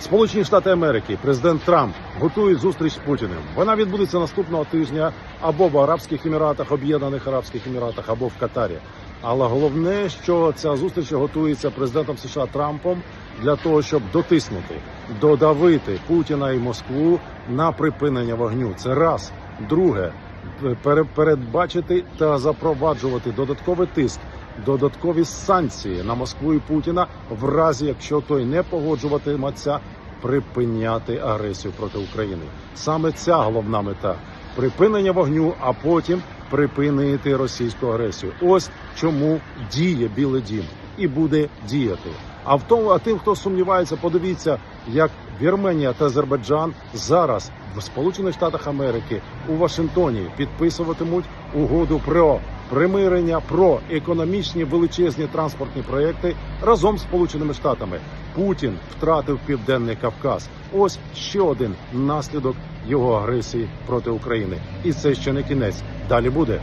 Сполучені Штати Америки, президент Трамп готують зустріч з Путіним. Вона відбудеться наступного тижня або в Арабських Еміратах, Об'єднаних Арабських Еміратах, або в Катарі. Але головне, що ця зустріч готується президентом США Трампом для того, щоб дотиснути, додавити Путіна і Москву на припинення вогню. Це раз. Друге, пере- передбачити та запроваджувати додатковий тиск, додаткові санкції на Москву і Путіна, в разі якщо той не погоджуватиметься припиняти агресію проти України. Саме ця головна мета припинення вогню, а потім припинити російську агресію. Ось чому діє Білий Дім і буде діяти. А в тому, а тим, хто сумнівається, подивіться, як Вірменія та Азербайджан зараз в Сполучених Штатах Америки у Вашингтоні підписуватимуть угоду про примирення, про економічні величезні транспортні проекти разом з Сполученими Штатами. Путін втратив південний Кавказ. Ось ще один наслідок його агресії проти України. І це ще не кінець. Далі буде.